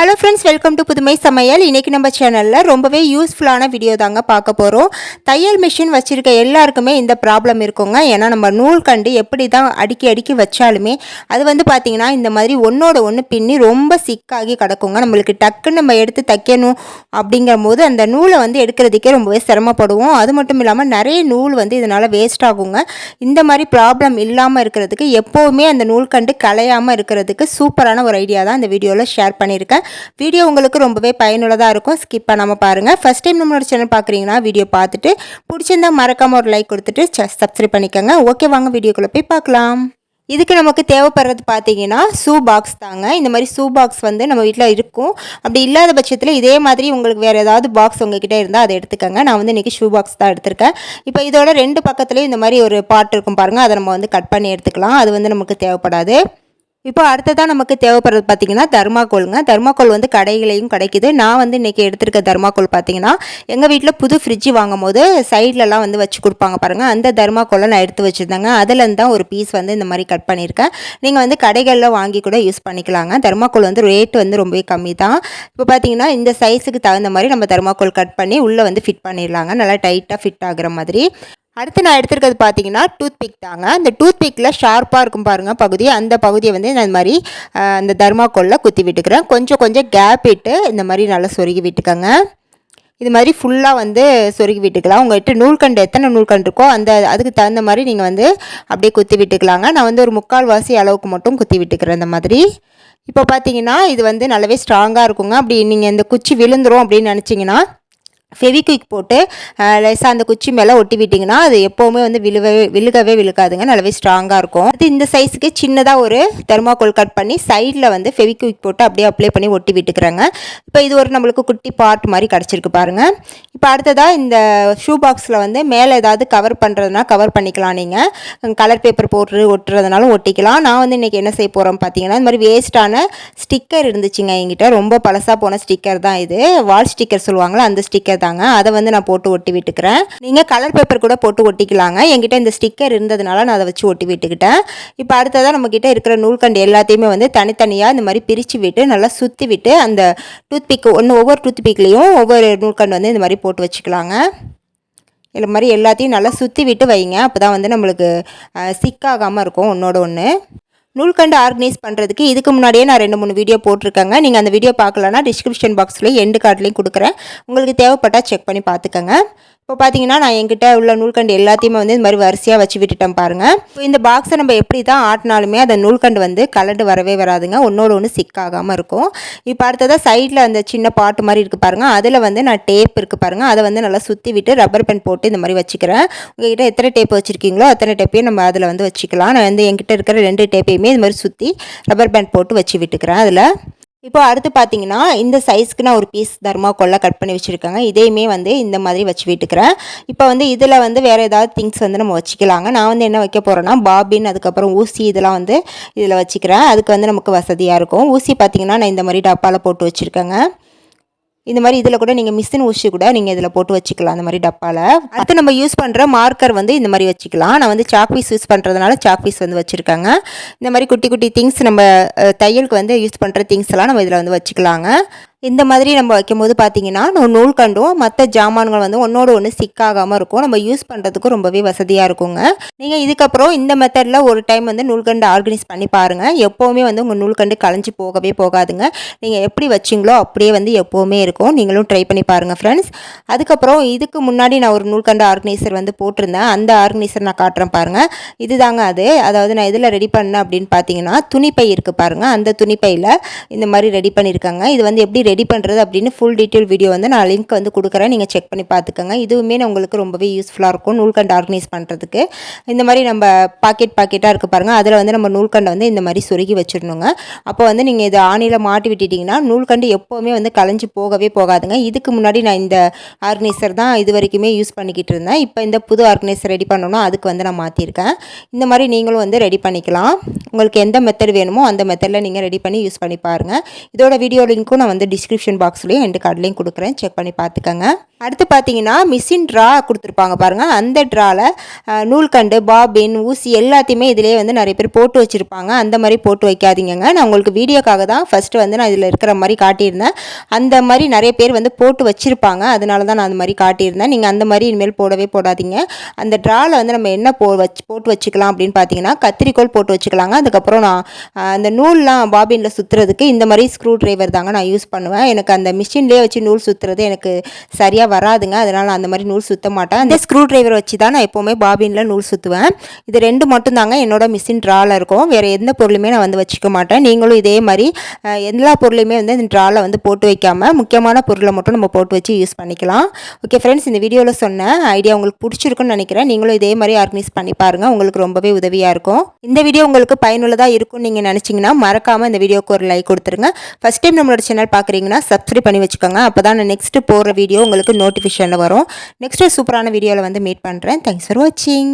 Hello friends welcome to புதுமை சமையல் இன்றைக்கி நம்ம சேனலில் ரொம்பவே யூஸ்ஃபுல்லான வீடியோ தாங்க பார்க்க போகிறோம் தையல் மிஷின் வச்சுருக்க எல்லாருக்குமே இந்த ப்ராப்ளம் இருக்குங்க. ஏன்னா நம்ம நூல் கண்டு எப்படி தான் அடுக்கி அடுக்கி வச்சாலுமே அது வந்து பார்த்திங்கன்னா இந்த மாதிரி ஒன்றோட ஒன்று பின்னி ரொம்ப சிக்காகி கிடக்குங்க. நம்மளுக்கு டக்குன்னு நம்ம எடுத்து தைக்கணும் அப்படிங்கிற போது அந்த நூலை வந்து எடுக்கிறதுக்கே ரொம்பவே சிரமப்படுவோம். அது மட்டும் இல்லாமல் நிறைய நூல் வந்து இதனால் வேஸ்ட் ஆகுங்க. இந்த மாதிரி ப்ராப்ளம் இல்லாமல் இருக்கிறதுக்கு எப்போவுமே அந்த நூல் கண்டு கலையாமல் இருக்கிறதுக்கு சூப்பரான ஒரு ஐடியா தான் இந்த வீடியோவில் ஷேர் பண்ணியிருக்கேன். வீடியோ உங்களுக்கு ரொம்பவே பயனுள்ளதாக இருக்கும். ஸ்கிப் பண்ணாமல் பாருங்கள் ஃபஸ்ட் டைம் நம்மளோட சேனல் பார்க்குறீங்கன்னா வீடியோ பார்த்துட்டு பிடிச்சிருந்தா மறக்காமல் ஒரு லைக் கொடுத்துட்டு சப்ஸ்கிரைப் பண்ணிக்கோங்க. ஓகே வாங்க வீடியோக்குள்ளே போய் பார்க்கலாம். இதுக்கு நமக்கு தேவைப்படுறது பார்த்தீங்கன்னா ஷூ பாக்ஸ் தாங்க. இந்த மாதிரி ஷூ பாக்ஸ் வந்து நம்ம வீட்டில் இருக்கும். அப்படி இல்லாத பட்சத்தில் இதே மாதிரி உங்களுக்கு வேறு ஏதாவது பாக்ஸ் உங்ககிட்ட இருந்தால் அதை எடுத்துக்கோங்க. நான் வந்து இன்றைக்கி ஷூ பாக்ஸ் தான் எடுத்திருக்கேன். இப்போ இதோட ரெண்டு பக்கத்துலேயும் இந்த மாதிரி ஒரு பாட் இருக்கும் பாருங்கள் அதை நம்ம வந்து கட் பண்ணி எடுத்துக்கலாம். அது வந்து நமக்கு தேவைப்படாது. இப்போ அடுத்ததான் நமக்கு தேவைப்படுறது பார்த்தீங்கன்னா தர்மாக்கோலுங்க தர்மாக்கோல் வந்து கடைகளையும் கிடைக்குது. நான் வந்து இன்றைக்கி எடுத்திருக்க தர்மாக்கோல் பார்த்திங்கன்னா எங்கள் வீட்டில் புது ஃப்ரிட்ஜு வாங்கும் போது சைட்லலாம் வந்து வச்சு கொடுப்பாங்க பாருங்கள் அந்த தர்மாக்கோலை நான் எடுத்து வச்சுருந்தேங்க. அதுலேருந்து தான் ஒரு பீஸ் வந்து இந்த மாதிரி கட் பண்ணியிருக்கேன். நீங்கள் வந்து கடைகளில் வாங்கி கூட யூஸ் பண்ணிக்கலாங்க. தர்மாக்கோல் வந்து ரேட் வந்து ரொம்பவே கம்மி தான். இப்போ பார்த்தீங்கன்னா இந்த சைஸுக்கு தகுந்த மாதிரி நம்ம தர்மாக்கோல் கட் பண்ணி உள்ளே வந்து ஃபிட் பண்ணிடலாங்க. நல்லா டைட்டாக ஃபிட் ஆகுற மாதிரி. அடுத்து நான் எடுத்துருக்கிறது பார்த்தீங்கன்னா டூத்பிக் தாங்க. அந்த டூத்பிக்கில் ஷார்ப்பாக இருக்கும் பாருங்கள் பகுதி. அந்த பகுதியை வந்து நான் இந்த மாதிரி அந்த தர்மாக்கோலில் குத்தி விட்டுக்கிறேன். கொஞ்சம் கொஞ்சம் கேப் இட்டு இந்த மாதிரி நல்லா சொருகி விட்டுக்கோங்க. இது மாதிரி ஃபுல்லாக வந்து சொருகி விட்டுக்கலாம். உங்கள்கிட்ட நூல்கண்டு எத்தனை நூல்கண்டு இருக்கோ அந்த அதுக்கு தகுந்த மாதிரி நீங்கள் வந்து அப்படியே குத்தி விட்டுக்கலாங்க. நான் வந்து ஒரு முக்கால் வாசி அளவுக்கு மட்டும் குத்தி விட்டுக்கிறேன் இந்த மாதிரி. இப்போ பார்த்தீங்கன்னா இது வந்து நல்லாவே ஸ்ட்ராங்காக இருக்குங்க. அப்படி நீங்கள் இந்த குச்சி விழுந்துரும் அப்படின்னு நினச்சிங்கன்னா ஃபெவிக்விக் போட்டு லேசாக அந்த குச்சி மேலே ஒட்டி விட்டிங்கன்னா அது எப்போவுமே வந்து விழுகவே விழுகவே விழுக்காதுங்க நல்லாவே ஸ்ட்ராங்காக இருக்கும். அது இந்த சைஸுக்கு சின்னதாக ஒரு தெர்மாக்கோல் கட் பண்ணி சைடில் வந்து ஃபெவிக்விக் போட்டு அப்படியே அப்ளை பண்ணி ஒட்டி விட்டுக்கிறேங்க. இப்போ இது ஒரு நம்மளுக்கு குட்டி பாட் மாதிரி கிடச்சிருக்கு பாருங்கள் இப்போ அடுத்ததாக இந்த ஷூ பாக்ஸில் வந்து மேலே ஏதாவது கவர் பண்ணுறதுனா கவர் பண்ணிக்கலாம் நீங்கள் கலர் பேப்பர் போட்டு ஒட்டுறதுனாலும் ஒட்டிக்கலாம். நான் வந்து இன்றைக்கி என்ன செய்ய போகிறோம் பார்த்தீங்கன்னா இந்த மாதிரி வேஸ்ட்டான ஸ்டிக்கர் இருந்துச்சுங்க என்கிட்ட. ரொம்ப பழசாக போன ஸ்டிக்கர் தான் இது. வால் ஸ்டிக்கர் சொல்லுவாங்களே அந்த ஸ்டிக்கர் தாங்க அதை வந்து நான் போட்டு ஒட்டி விட்டுக்கிறேன். நீங்கள் கலர் பேப்பர் கூட போட்டு ஒட்டிக்கலாங்க. என்கிட்ட இந்த ஸ்டிக்கர் இருந்ததுனால நான் அதை வச்சு ஒட்டி விட்டுக்கிட்டேன். இப்போ அடுத்ததாக நம்மக்கிட்ட இருக்கிற நூல்கண்டு எல்லாத்தையுமே வந்து தனித்தனியாக இந்த மாதிரி பிரித்து விட்டு நல்லா சுற்றி விட்டு அந்த டூத் பிக் ஒன்று ஒவ்வொரு டூத் பிக்லேயும் ஒவ்வொரு நூல்கண்டு வந்து இந்த மாதிரி போட்டு வச்சுக்கலாங்க. இது மாதிரி எல்லாத்தையும் நல்லா சுற்றி விட்டு வைங்க. அப்போ தான் வந்து நம்மளுக்கு சிக்காகாமல் இருக்கும் ஒன்றோட ஒன்று நூல்கண்டு ஆர்கனைஸ் பண்ணுறதுக்கு இதுக்கு முன்னாடியே நான் ரெண்டு மூணு வீடியோ போட்டிருக்கேங்க. நீங்கள் அந்த வீடியோ பார்க்கலன்னா டிஸ்கிரிப்ஷன் பாக்ஸ்லேயும் எண்டு கார்ட்லேயும் கொடுக்குறேன். உங்களுக்கு தேவைப்பட்டால் செக் பண்ணி பார்த்துக்கோங்க. இப்போ பார்த்தீங்கன்னா நான் என்கிட்ட உள்ள நூல்கண்டு எல்லாத்தையுமே வந்து இந்த மாதிரி வரிசையாக வச்சு விட்டுட்டேன் பாருங்கள் இப்போ இந்த பாக்ஸை நம்ம எப்படி தான் ஆட்டினாலுமே அந்த நூல்கண்டு வந்து கலண்டு வரவே வராதுங்க. ஒன்றோட ஒன்று சிக்காகாமல் இருக்கும். இப்போ அடுத்ததாக சைடில் அந்த சின்ன பாட்டு மாதிரி இருக்குது பாருங்கள் அதில் வந்து நான் டேப் இருக்குது பாருங்கள் அதை வந்து நல்லா சுற்றி விட்டு ரப்பர் பென் போட்டு இந்த மாதிரி வச்சுக்கிறேன். உங்ககிட்ட எத்தனை டேப் வச்சுருக்கீங்களோ அத்தனை டேப்பையும் நம்ம அதில் வந்து வச்சுக்கலாம். நான் வந்து என்கிட்ட இருக்கிற ரெண்டு டேப்பையுமே இது மாதிரி சுற்றி ரப்பர் பேண்ட் போட்டு வச்சு விட்டுக்கிறேன் அதில். இப்போ அடுத்து பார்த்தீங்கன்னா இந்த சைஸ்க்கு நான் ஒரு பீஸ் தர்மாக்கோல்ல கட் பண்ணி வச்சுருக்கேங்க. இதையுமே வந்து இந்த மாதிரி வச்சு விட்டுக்கிறேன். இப்போ வந்து இதில் வந்து வேறு ஏதாவது திங்ஸ் வந்து நம்ம வச்சுக்கலாங்க. நான் வந்து என்ன வைக்க போகிறேன்னா பாபின் அதுக்கப்புறம் ஊசி இதெல்லாம் வந்து இதில் வச்சுக்கிறேன். அதுக்கு வந்து நமக்கு வசதியாக இருக்கும். ஊசி பார்த்தீங்கன்னா நான் இந்த மாதிரி டப்பாவில் போட்டு வச்சுருக்கேங்க. இந்த மாதிரி இதில் கூட நீங்கள் மிஷின் ஊசி கூட நீங்கள் இதில் போட்டு வச்சுக்கலாம் அந்த மாதிரி டப்பாவில் அடுத்து நம்ம யூஸ் பண்ணுற மார்க்கர் வந்து இந்த மாதிரி வச்சுக்கலாம். நான் வந்து சாக் பீஸ் யூஸ் பண்ணுறதுனால சாக் பீஸ் வந்து வச்சுருக்காங்க. இந்த மாதிரி குட்டி குட்டி திங்ஸ் நம்ம தையலுக்கு வந்து யூஸ் பண்ணுற திங்ஸ் எல்லாம் நம்ம இதில் வந்து வச்சுக்கலாங்க. இந்த மாதிரி நம்ம வைக்கும்போது பார்த்தீங்கன்னா நம்ம நூல் கண்டும் மற்ற ஜாமான்கள் வந்து ஒன்றோட ஒன்று சிக்காகாமல் இருக்கும். நம்ம யூஸ் பண்ணுறதுக்கு ரொம்பவே வசதியாக இருக்குங்க. நீங்கள் இதுக்கப்புறம் இந்த மெத்தடில் ஒரு டைம் வந்து நூல்கண்டு ஆர்கனைஸ் பண்ணி பாருங்கள் எப்போவுமே வந்து உங்கள் நூல்கண்டு கலைஞ்சு போகவே போகாதுங்க. நீங்கள் எப்படி வச்சிங்களோ அப்படியே வந்து எப்போவுமே இருக்கும். நீங்களும் ட்ரை பண்ணி பாருங்கள் ஃப்ரெண்ட்ஸ் அதுக்கப்புறம் இதுக்கு முன்னாடி நான் ஒரு நூல்கண்டு ஆர்கனைசர் வந்து போட்டிருந்தேன். அந்த ஆர்கனைசர் நான் காட்டுறேன் பாருங்கள் இதுதாங்க அது. அதாவது நான் இதில் ரெடி பண்ணேன் அப்படின்னு பார்த்தீங்கன்னா துணிப்பை இருக்குது பாருங்கள் அந்த துணிப்பையில் இந்த மாதிரி ரெடி பண்ணியிருக்காங்க இது வந்து எப்படி ரெடி பண்ணுறது அப்படின்னு ஃபுல் டீட்டெயில் வீடியோ வந்து நான் லிங்க் வந்து கொடுக்குறேன். நீங்கள் செக் பண்ணி பார்த்துக்கோங்க. இதுவுமே உங்களுக்கு ரொம்பவே யூஸ்ஃபுல்லாக இருக்கும். நூல்கண்டு ஆர்கனைஸ் பண்ணுறதுக்கு இந்த மாதிரி நம்ம பாக்கெட் பாக்கெட்டாக இருக்குது பாருங்கள் அதில் வந்து நம்ம நூல்கண்டை வந்து இந்த மாதிரி சொருகி வச்சிடணுங்க. அப்போ வந்து நீங்கள் இதை ஆணியில் மாட்டி விட்டுட்டிங்கன்னா நூல்கண்டு எப்போவுமே வந்து கலைஞ்சு போகவே போகாதுங்க. இதுக்கு முன்னாடி நான் இந்த ஆர்கனைசர் தான் இது வரைக்குமே யூஸ் பண்ணிக்கிட்டு இருந்தேன். இப்போ இந்த புது ஆர்கனைசர் ரெடி பண்ணணும். அதுக்கு வந்து நான் மாற்றிருக்கேன் இந்த மாதிரி நீங்களும் வந்து ரெடி பண்ணிக்கலாம். உங்களுக்கு எந்த மெத்தட் வேணுமோ அந்த மெத்தடில் நீங்கள் ரெடி பண்ணி யூஸ் பண்ணி பாருங்கள் இதோட வீடியோ லிங்க்கும் நான் வந்து டிஸ்கிரிப்ஷன் பாக்ஸ்லேயும் எண்டு கார்ட்லேயும் கொடுக்குறேன். செக் பண்ணி பார்த்துக்கங்க. அடுத்து பார்த்தீங்கன்னா மிஷின் ட்ரா கொடுத்துருப்பாங்க பாருங்கள் அந்த ட்ராவில் நூல்கண்டு பாபின் ஊசி எல்லாத்தையுமே இதிலே வந்து நிறைய பேர் போட்டு வச்சுருப்பாங்க. அந்த மாதிரி போட்டு வைக்காதீங்கங்க. நான் உங்களுக்கு வீடியோக்காக தான் ஃபஸ்ட்டு வந்து நான் இதில் இருக்கிற மாதிரி காட்டியிருந்தேன். அந்த மாதிரி நிறைய பேர் வந்து போட்டு வச்சுருப்பாங்க. அதனால தான் நான் அந்த மாதிரி காட்டியிருந்தேன். நீங்கள் அந்த மாதிரி இனிமேல் போடவே போடாதீங்க. அந்த ட்ராவில் வந்து நம்ம என்ன போ வச்சு போட்டு வச்சுக்கலாம் அப்படின்னு பார்த்தீங்கன்னா கத்திரிக்கோல் போட்டு வச்சுக்கலாங்க. அதுக்கப்புறம் நான் அந்த நூல்லாம் பாபினில் சுற்றுறதுக்கு இந்த மாதிரி ஸ்க்ரூ ட்ரைவர் தாங்க நான் யூஸ் பண்ணுவேன். எனக்கு அந்த மிஷின்லேயே வச்சு நூல் சுற்றுறது எனக்கு சரியாக வராதுங்க. அதனால் நான் அந்த மாதிரி நூல் சுற்ற மாட்டேன். அந்த ஸ்க்ரூ டிரைவர் வச்சு தான் நான் எப்போவுமே பாபினில் நூல் சுற்றுவேன் இது ரெண்டு மட்டும் தாங்க என்னோட மிஷின் ட்ராவில் இருக்கும். வேறு எந்த பொருளுமே நான் வந்து வச்சுக்க மாட்டேன். நீங்களும் இதே மாதிரி எல்லா பொருளையுமே வந்து இந்த ட்ராவில் வந்து போட்டு வைக்காமல் முக்கியமான பொருளை மட்டும் நம்ம போட்டு வச்சு யூஸ் பண்ணிக்கலாம். ஓகே ஃப்ரெண்ட்ஸ் இந்த வீடியோவில் சொன்ன ஐடியா உங்களுக்கு பிடிச்சிருக்குன்னு நினைக்கிறேன். நீங்களும் இதே மாதிரி ஆர்கனைஸ் பண்ணி பாருங்கள் உங்களுக்கு ரொம்பவே உதவியாக இருக்கும். இந்த வீடியோ உங்களுக்கு பயனுள்ளதாக இருக்கும்னு நீங்கள் நினச்சிங்கன்னா மறக்காமல் இந்த வீடியோக்கு ஒரு லைக் கொடுத்துருங்க. ஃபஸ்ட் டைம் நம்மளோட சேனல் பார்க்குறீங்கன்னா சப்ஸ்கிரைப் பண்ணி வச்சுக்கோங்க. அப்போ தான் நான் நெக்ஸ்ட்டு போடுற வீடியோ உங்களுக்கு நோட்டிஃபிகேஷனில் வரும். நெக்ஸ்ட்டு சூப்பரான வீடியோவில் வந்து மீட் பண்ணுறேன் தேங்க்ஸ் ஃபார் வாட்சிங்